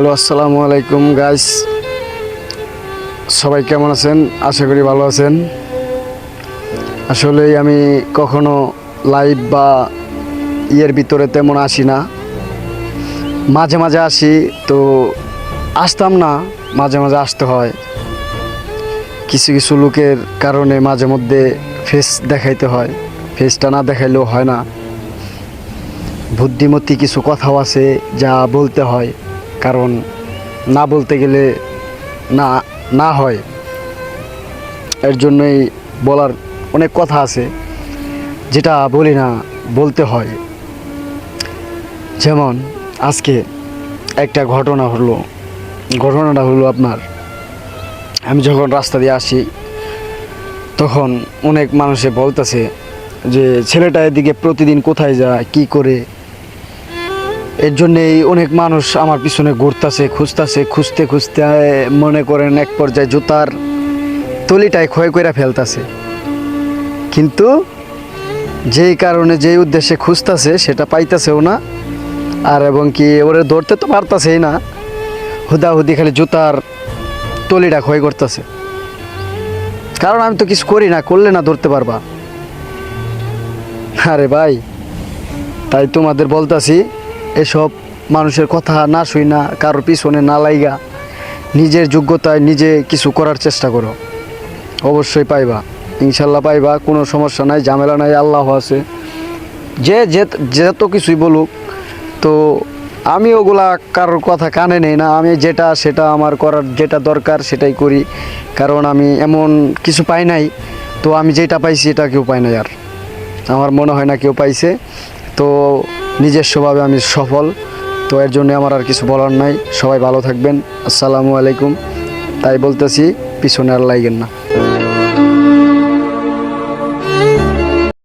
Hello, আসসালামু আলাইকুম guys সবাই কেমন আছেন? আশা করি ভালো আছেন। আসলে আমি কখনো লাইভ বা ইয়ের ভিতরে তেমন আসি না। মাঝে মাঝে আসি, তো আসতাম না, মাঝে মাঝে আসতে হয়। কিছু কিছু লোকের কারণে মাঝে মধ্যে ফেস দেখাইতে হয়। ফেসটা না দেখাইলেও হয় না। বুদ্ধিমতী কিছু কথাও আছে যা বলতে হয়। কারণ না বলতে গেলে না না হয়। এর জন্যই বলার অনেক কথা আছে, যেটা বলি না, বলতে হয়। যেমন আজকে একটা ঘটনা হলো, ঘটনাটা হলো আপনার, আমি যখন রাস্তা দিয়ে আসি, তখন অনেক মানুষে বলতেছে যে, ছেলেটা এদিকে প্রতিদিন কোথায় যায়, কি করে এর জন্যেই অনেক মানুষ আমার পিছনে ঘুরতেছে, খুঁজতেছে, খুঁজতে খুঁজতে মনে করেন এক পর্যায়ে জুতার তলিটাই ক্ষয় করে ফেলতাছে। কিন্তু যেই কারণে, যেই উদ্দেশ্যে খুঁজতেছে, সেটা পাইতাছেও না। আর এবং কি ওরে ধরতে তো পারতাছেই না। হুদাহুদি খালি জুতার তলিটা ক্ষয় করতেছে। কারণ আমি তো কিছু করি না, করলে না ধরতে পারবা। আরে ভাই, তাই তোমাদের বলতাছি এসব মানুষের কথা না শুই না, কারোর পিছনে না লাইগা। নিজের যোগ্যতায় নিজে কিছু করার চেষ্টা করো। অবশ্যই পাইবা। ইনশাল্লাহ পাইবা, কোনো সমস্যা নাই, ঝামেলা নাই, আল্লাহ আছে যে যে যত কিছুই বলুক, তো আমি ওগুলা কারোর কথা কানে নেই না। আমি যেটা সেটা আমার করার যেটা দরকার সেটাই করি। কারণ আমি এমন কিছু পাই নাই, তো আমি যেটা পাইছি এটা কেউ পাই নাই আর। আমার মনে হয় না কেউ পাইছে। তো নিজস্বভাবে আমি সফল, তো এর জন্য আমার আর কিছু বলার নাই। সবাই ভালো থাকবেন। আসসালামু আলাইকুম। তাই বলতেছি, পিছনে আর লাইগেন না।